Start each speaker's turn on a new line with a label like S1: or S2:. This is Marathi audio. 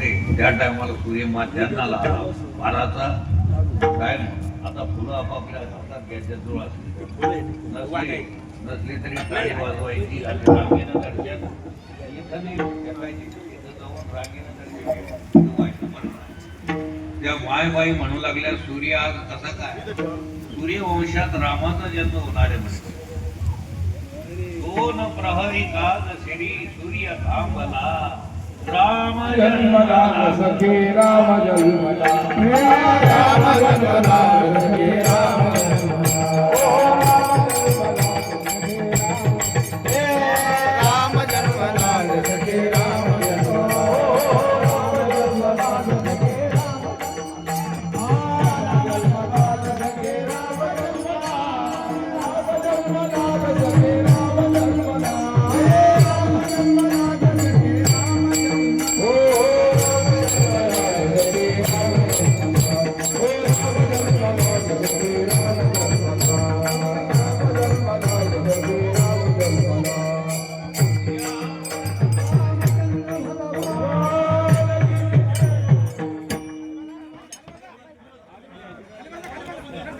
S1: होते त्या टायमाला सूर्य माध्यानाला लागला बाराचा काय आता फुलं आपापल्या हातात घ्यायच्या जुळ. असली नसली तरी टाळी वाजवायची. आणि रांगेनं दर्शन त्या मायबाई म्हणू लागल्या सूर्य आज कसा काय? सूर्यवंशात रामाचा जन्म होणार आहे म्हणजे दोन प्रहरी काज श्री सूर्य थांबला. राम
S2: जन्मला सखे राम जन्मला राम जन्मला सखे राम राम